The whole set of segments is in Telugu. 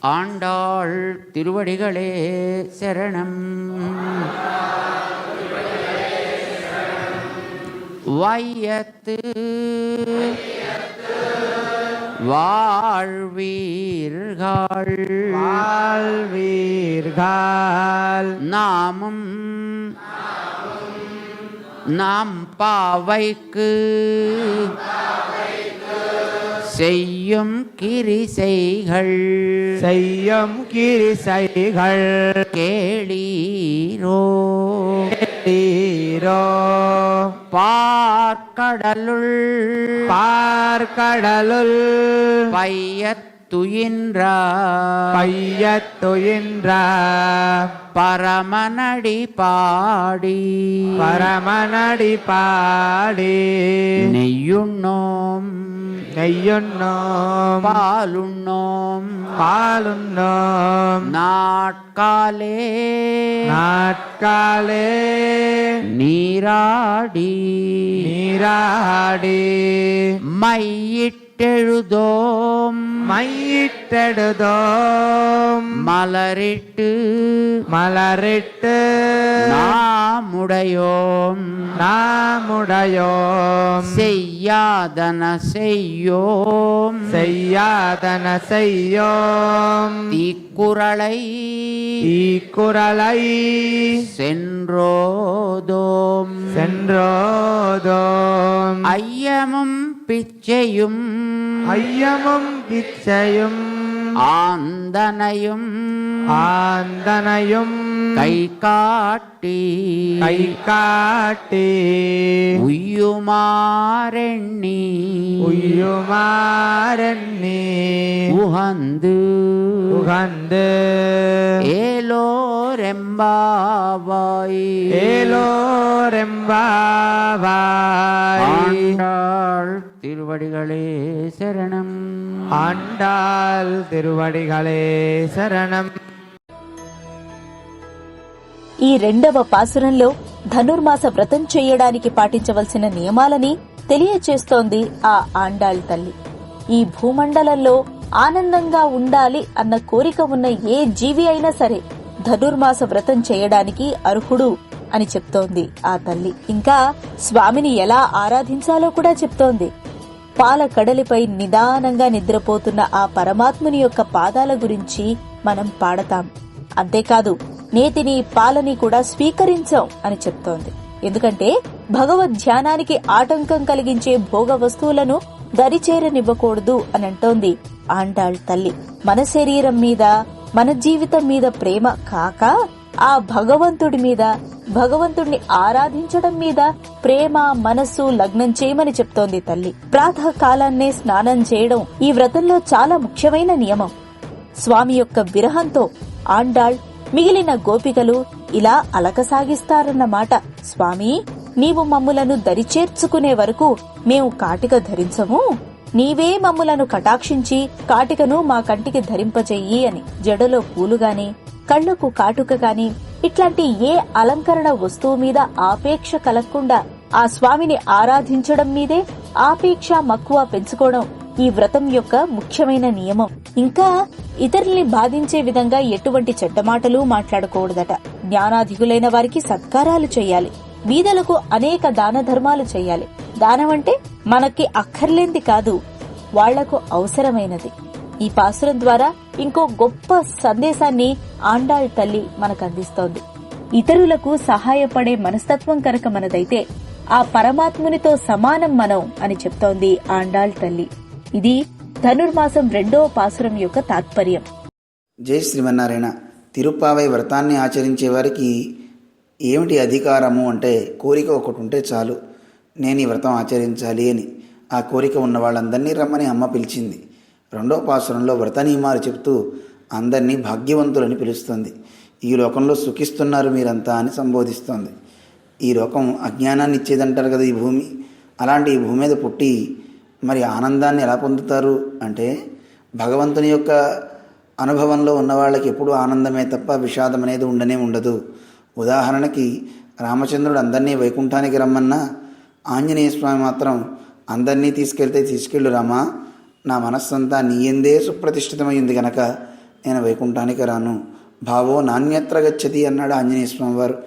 ஆண்டாள் திருவடிகளே சரணம். வையத்து வாழ்வீர்கள். வாழ்வீர்கள். நாமும் நாம் பாவைக்கு செய்யும் கிரிசைகள். செய்யும் கிரிசைகள். கேளீரோ. தீரோ பார்க்கடலுள். பார்க்கடலுள். பையத்துயின்ற பையத்துயின்ற. பரமனடி பாடி. பரமனடி பாடி. நெய்யுண்ணோம். நெய்யுண்ணோம் பாலுண்ணோம். பாலுண்ணோம். நாட்காலே. நாட்காலே. நீராடி. நீராடி. மையிட்டெழுதோம். மையிட்டெடுதோம் மலரிட்டு. மலரிட்டு. நாமுடையோம். நாமுடையோம். செய்யாதன செய்யோம். செய்யாதன செய்யோம். தீக்குறளை தீக்குறளை சென்றோதோம். சென்றோதோம். ஐயமும் பிச்சையும். ஐயமும் பிச்சையும். ஆந்தனையும். ஆந்தனையும். கை காட்டி கை காட்டி உய்யுமாறெண்ணி உய்யுமாறெண்ணி உகந்து உகந்து ஏலோரெம்பாவாய் ஏலோரெம்பாவாய் ஆண்டாள் திருவடிகளே சரணம் ஆண்டாள் திருவடிகளே சரணம் ఈ రెండవ పాసురంలో ధనుర్మాస వ్రతం చేయడానికి పాటించవలసిన నియమాలని తెలియచేస్తోంది ఆ ఆండాళ్ తల్లి. ఈ భూమండలంలో ఆనందంగా ఉండాలి అన్న కోరిక ఉన్న ఏ జీవి అయినా సరే ధనుర్మాస వ్రతం చేయడానికి అర్హుడు అని చెప్తోంది ఆ తల్లి. ఇంకా స్వామిని ఎలా ఆరాధించాలో కూడా చెప్తోంది. పాల కడలిపై నిదానంగా నిద్రపోతున్న ఆ పరమాత్ముని యొక్క పాదాల గురించి మనం పాడతాం. అంతేకాదు నేతిని పాలని కూడా స్వీకరించాం అని చెప్తోంది. ఎందుకంటే భగవద్ ధ్యానానికి ఆటంకం కలిగించే భోగ వస్తువులను దరిచేరనివ్వకూడదు అని అంటోంది ఆండాళ్ తల్లి. మన శరీరం మీద మన జీవితం మీద ప్రేమ కాక ఆ భగవంతుడి మీద భగవంతుడిని ఆరాధించడం మీద ప్రేమ మనస్సు లగ్నం చేయమని చెప్తోంది తల్లి. ప్రాతకాలాన్నే స్నానం చేయడం ఈ వ్రతంలో చాలా ముఖ్యమైన నియమం. స్వామి యొక్క విరహంతో ఆండాళ్ మిగిలిన గోపికలు ఇలా అలకసాగిస్తారన్నమాట స్వామి నీవు మమ్ములను దరిచేర్చుకునే వరకు మేము కాటిక ధరించము. నీవే మమ్ములను కటాక్షించి కాటికను మా కంటికి ధరింపజెయ్యి అని జడలో పూలుగాని కళ్ళకు కాటుక గాని ఇట్లాంటి ఏ అలంకరణ వస్తువు మీద ఆపేక్ష కలగకుండా ఆ స్వామిని ఆరాధించడం మీదే ఆపేక్ష మక్కువ పెంచుకోవడం ఈ వ్రతం యొక్క ముఖ్యమైన నియమం. ఇంకా ఇతరుల్ని బాధించే విధంగా ఎటువంటి చెడ్డ మాటలు మాట్లాడకూడదట. జ్ఞానాధికులైన వారికి సత్కారాలు చేయాలి. బీదలకు అనేక దాన ధర్మాలు చేయాలి. దానమంటే మనకి అక్కర్లేంది కాదు వాళ్ళకు అవసరమైనది. ఈ పాసురం ద్వారా ఇంకో గొప్ప సందేశాన్ని ఆండాళ్ తల్లి మనకు అందిస్తోంది ఇతరులకు సహాయపడే మనస్తత్వం కనుక మనదైతే ఆ పరమాత్మునితో సమానం మనం అని చెప్తోంది ఆండాళ్ తల్లి. ఇది ధనుర్మాసం రెండో పాసురం యొక్క తాత్పర్యం. జై శ్రీమన్నారాయణ. తిరుప్పావై వ్రతాన్ని ఆచరించే వారికి ఏమిటి అధికారము అంటే కోరిక ఒకటి ఉంటే చాలు. నేను ఈ వ్రతం ఆచరించాలి అని. ఆ కోరిక ఉన్న వాళ్ళందరినీ రమ్మని అమ్మ పిలిచింది. రెండో పాసురంలో వ్రత నియమాలు చెప్తూ అందరినీ భాగ్యవంతులని పిలుస్తుంది. ఈ లోకంలో సుఖిస్తున్నారు మీరంతా అని సంబోధిస్తోంది. ఈ లోకం అజ్ఞానాన్ని ఇచ్చేదంటారు కదా ఈ భూమి. అలాంటి ఈ భూమి మీద పుట్టి మరి ఆనందాన్ని ఎలా పొందుతారు? అంటే భగవంతుని యొక్క అనుభవంలో ఉన్న వాళ్ళకి ఎప్పుడూ ఆనందమే తప్ప విషాదం అనేది ఉండనే ఉండదు. ఉదాహరణకి రామచంద్రుడు అందరినీ వైకుంఠానికి రమ్మన్నా ఆంజనేయ స్వామి మాత్రం అందరినీ తీసుకెళ్తే తీసుకెళ్ళు రామా నా మనస్సంతా నీయందే సుప్రతిష్ఠితమైంది గనక నేను వైకుంఠానికి రాను. భావో నాణ్యత్ర గచ్చతి అన్నాడు ఆంజనేయ స్వామి వారు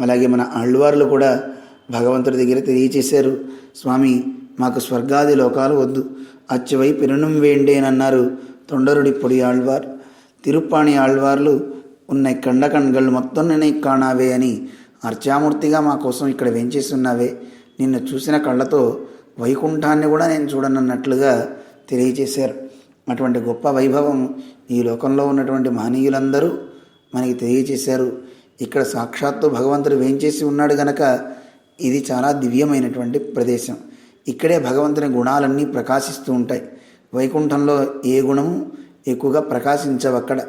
అలాగే మన అళ్ళువార్లు కూడా భగవంతుడి దగ్గర తెలియచేశారు. స్వామి మాకు స్వర్గాది లోకాలు వద్దు. అచ్చవై పెరుణం వేండేనన్నారు తొండరుడి పొడి ఆళ్వార్. తిరుప్పాణి ఆళ్వార్లు ఉన్న కండకణ్గళ్ళు మొత్తం నేను కాణావే అని అర్చామూర్తిగా మా కోసం ఇక్కడ వేంచేసి ఉన్నావే నిన్ను చూసిన కళ్ళతో వైకుంఠాన్ని కూడా నేను చూడనన్నట్లుగా తెలియచేశారు అటువంటి గొప్ప వైభవం ఈ లోకంలో ఉన్నటువంటి మహనీయులందరూ మనకి తెలియచేశారు ఇక్కడ సాక్షాత్తు భగవంతుడు వేంచేసి ఉన్నాడు గనక ఇది చాలా దివ్యమైనటువంటి ప్రదేశం. ఇక్కడే భగవంతుని గుణాలన్నీ ప్రకాశిస్తూ ఉంటాయి. వైకుంఠంలో ఏ గుణము ఎక్కువగా ప్రకాశించవు అక్కడ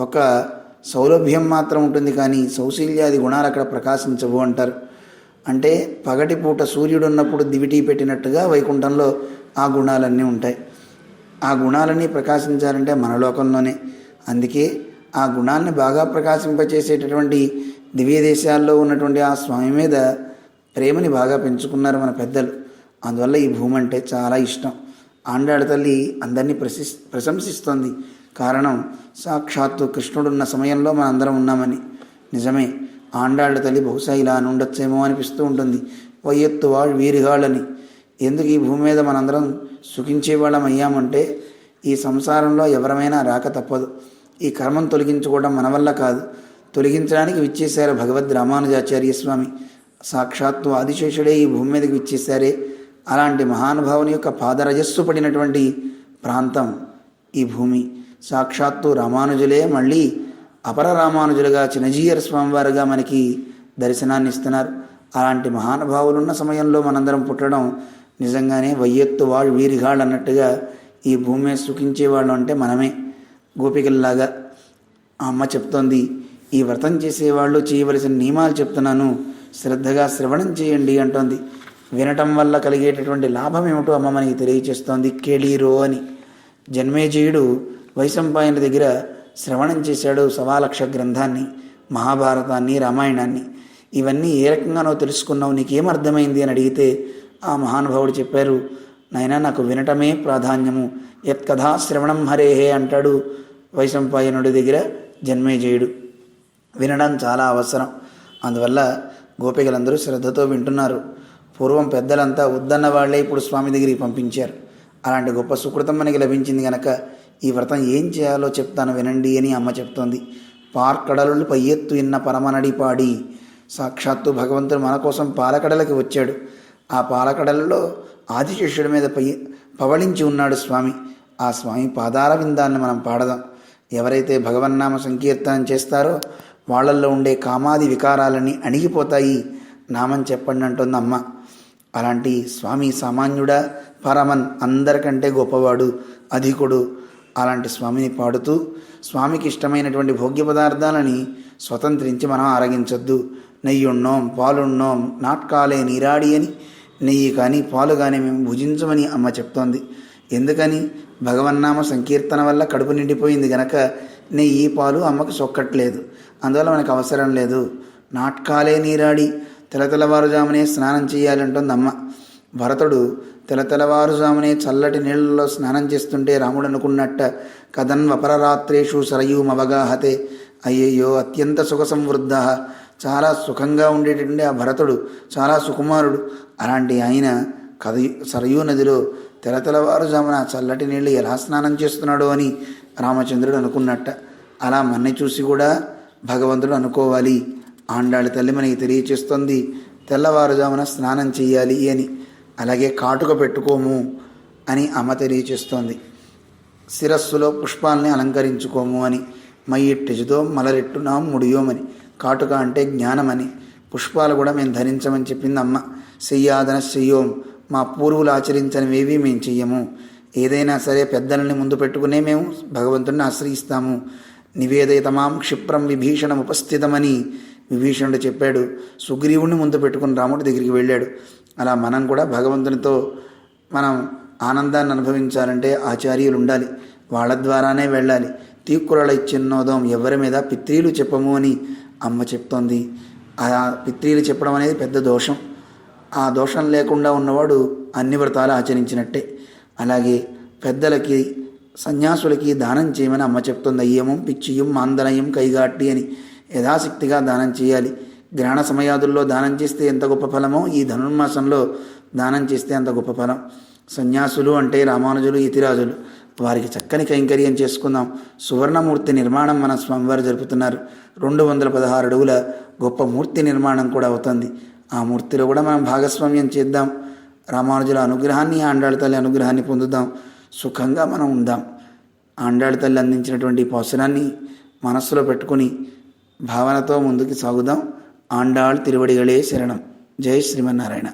ఒక సౌలభ్యం మాత్రం ఉంటుంది కానీ సౌశీల్యాది గుణాలు అక్కడ ప్రకాశించవు అంటారు. అంటే పగటిపూట సూర్యుడు ఉన్నప్పుడు దివిటీ పెట్టినట్టుగా వైకుంఠంలో ఆ గుణాలన్నీ ఉంటాయి. ఆ గుణాలన్నీ ప్రకాశించాలంటే మన లోకంలోనే. అందుకే ఆ గుణాన్ని బాగా ప్రకాశింపచేసేటటువంటి దివ్య దేశాల్లో ఉన్నటువంటి ఆ స్వామి మీద ప్రేమని బాగా పెంచుకున్నారు మన పెద్దలు. అందువల్ల ఈ భూమి అంటే చాలా ఇష్టం. ఆండాడ తల్లి అందరినీ ప్రశి ప్రశంసిస్తోంది. కారణం సాక్షాత్తు కృష్ణుడున్న సమయంలో మనందరం ఉన్నామని. నిజమే ఆండాళ్ళ తల్లి బహుశా ఇలా అని ఉండొచ్చేమో అనిపిస్తూ ఉంటుంది. వయ్యత్తు వాళ్ళు వీరిగాళ్ళని. ఎందుకు ఈ భూమి మీద మనందరం సుఖించేవాళ్ళం అయ్యామంటే ఈ సంసారంలో ఎవరమైనా రాక తప్పదు. ఈ కర్మం తొలగించుకోవడం మన వల్ల కాదు. తొలగించడానికి విచ్చేశారు భగవద్ రామానుజాచార్య స్వామి. సాక్షాత్తు ఆదిశేషుడే ఈ భూమి మీదకి విచ్చేశారే. అలాంటి మహానుభావుని యొక్క పాదరజస్సు పడినటువంటి ప్రాంతం ఈ భూమి. సాక్షాత్తు రామానుజులే మళ్ళీ అపర రామానుజులుగా చినజీయర స్వామివారుగా మనకి దర్శనాన్ని ఇస్తున్నారు అలాంటి మహానుభావులున్న సమయంలో మనందరం పుట్టడం నిజంగానే వయ్యెత్తు వాళ్ళు వీరిగాళ్ళు అన్నట్టుగా ఈ భూమి మీద సుఖించేవాళ్ళు అంటే మనమే. గోపికల్లాగా ఆ అమ్మ చెప్తోంది ఈ వ్రతం చేసేవాళ్ళు చేయవలసిన నియమాలు చెప్తున్నాను. శ్రద్ధగా శ్రవణం చేయండి అంటోంది. వినటం వల్ల కలిగేటటువంటి లాభం ఏమిటో అమ్మ మనకి తెలియచేస్తోంది. కేళీరో అని. జన్మేజయుడు వైశంపాయన దగ్గర శ్రవణం చేశాడు సవాలక్ష గ్రంథాన్ని మహాభారతాన్ని రామాయణాన్ని. ఇవన్నీ ఏ రకంగానో తెలుసుకున్నావు నీకేమర్థమైంది అని అడిగితే ఆ మహానుభావుడు చెప్పారు నాయనా నాకు వినటమే ప్రాధాన్యము. యత్కథా శ్రవణం హరేహే అంటాడు వైశంపాయనుడి దగ్గర జన్మేజయుడు. వినడం చాలా అవసరం. అందువల్ల గోపికలందరూ శ్రద్ధతో వింటున్నారు. పూర్వం పెద్దలంతా వద్దన్న వాళ్ళే ఇప్పుడు స్వామి దగ్గరికి పంపించారు. అలాంటి గొప్ప సుకృతం మనకి లభించింది గనక ఈ వ్రతం ఏం చేయాలో చెప్తాను వినండి అని అమ్మ చెప్తోంది. పార్కడలు పై ఎత్తు ఇన్న పరమనడి పాడి సాక్షాత్తు భగవంతుడు మన కోసం పాలకడలకి వచ్చాడు. ఆ పాలకడలలో ఆదిశేషుడి మీద పై పవళించి ఉన్నాడు స్వామి. ఆ స్వామి పాదాల విందాన్ని మనం పాడదాం. ఎవరైతే భగవన్నామ సంకీర్తనం చేస్తారో వాళ్ళల్లో ఉండే కామాది వికారాలన్నీ అణిగిపోతాయి. నామం చెప్పండి అంటుంది అమ్మ. అలాంటి స్వామి సామాన్యుడా పరమన్ అందరికంటే గొప్పవాడు అధికుడు. అలాంటి స్వామిని పాడుతూ స్వామికి ఇష్టమైనటువంటి భోగ్య పదార్థాలని స్వతంత్రించి మనం ఆరగించొద్దు. నెయ్యున్నోం పాలున్నోం నాట్కాలే నీరాడి అని నెయ్యి కానీ పాలు కానీ మేము భుజించమని అమ్మ చెప్తోంది. ఎందుకని? భగవన్నామ సంకీర్తన వల్ల కడుపు నిండిపోయింది గనక నెయ్యి పాలు అమ్మకు సొక్కట్లేదు. అందువల్ల మనకు అవసరం లేదు. నాట్కాలే నీరాడి తెలతెలవారుజామునే స్నానం చేయాలంటుంది అమ్మ. భరతుడు తెలతెలవారుజామునే చల్లటి నీళ్ళలో స్నానం చేస్తుంటే రాముడు అనుకున్నట్ట కథన్ వపరరాత్రేషు సరయూమవగాహతే. అయ్యయ్యో అత్యంత సుఖ సంవృద్ధ చాలా సుఖంగా ఉండేటటువంటి ఆ భరతుడు చాలా సుకుమారుడు. అలాంటి ఆయన కదయు సరయూ నదిలో తెలతెలవారుజామున చల్లటి నీళ్ళు ఎలా స్నానం చేస్తున్నాడో అని రామచంద్రుడు అనుకున్నట్ట. అలా మన్ని చూసి కూడా భగవంతుడు అనుకోవాలి. ఆండాళ్ళ తల్లి మనకి తెలియచేస్తుంది తెల్లవారుజామున స్నానం చేయాలి అని. అలాగే కాటుక పెట్టుకోము అని అమ్మ తెలియచేస్తోంది. శిరస్సులో పుష్పాలని అలంకరించుకోము అని. మయ్యిట్టెజుతో మలరెట్టునాం ముడియోమని. కాటుక అంటే జ్ఞానమని. పుష్పాలు కూడా మేము ధరించమని చెప్పింది అమ్మ. శయ్యాదన శయ్యోం మా పూర్వులు ఆచరించనివేవి మేము చెయ్యము. ఏదైనా సరే పెద్దలని ముందు పెట్టుకునే మేము భగవంతుడిని ఆశ్రయిస్తాము. నివేదయతమాం క్షిప్రం విభీషణం ఉపస్థితమని విభీషణుడు చెప్పాడు సుగ్రీవుని ముందు పెట్టుకుని రాముడి దగ్గరికి వెళ్ళాడు. అలా మనం కూడా భగవంతునితో మనం ఆనందాన్ని అనుభవించాలంటే ఆచార్యులు ఉండాలి. వాళ్ళ ద్వారానే వెళ్ళాలి. తీక్కురల ఇచ్చిన్నోదం ఎవరి మీద? పిత్రీలు చెప్పము అని అమ్మ చెప్తోంది. ఆ పిత్రీలు చెప్పడం అనేది పెద్ద దోషం. ఆ దోషం లేకుండా ఉన్నవాడు అన్ని వ్రతాలు ఆచరించినట్టే. అలాగే పెద్దలకి సన్యాసులకి దానం చేయమని అమ్మ చెప్తుంది. అయ్యమం పిచ్చియం మాందనయం కైగాట్టి అని. యథాశక్తిగా దానం చేయాలి. గ్రహణ సమయాదుల్లో దానం చేస్తే ఎంత గొప్ప ఫలమో ఈ ధనుర్మాసంలో దానం చేస్తే అంత గొప్ప ఫలం. సన్యాసులు అంటే రామానుజులు ఇతిరాజులు వారికి చక్కని కైంకర్యం చేసుకుందాం. సువర్ణమూర్తి నిర్మాణం మన స్వామివారు జరుపుతున్నారు. రెండు వందల పదహారు అడుగుల గొప్ప మూర్తి నిర్మాణం కూడా అవుతుంది. ఆ మూర్తిలో కూడా మనం భాగస్వామ్యం చేద్దాం. రామానుజుల అనుగ్రహాన్ని ఆండాళ్ళ తల్లి అనుగ్రహాన్ని పొందుదాం. సుఖంగా మనం ఉందాం. ఆండాళ తల్లి అందించినటువంటి పోషణాన్ని మనస్సులో పెట్టుకుని భావనతో ముందుకు సాగుదాం. ఆండాళ్ తిరువడిగలే శరణం. జై శ్రీమన్నారాయణ.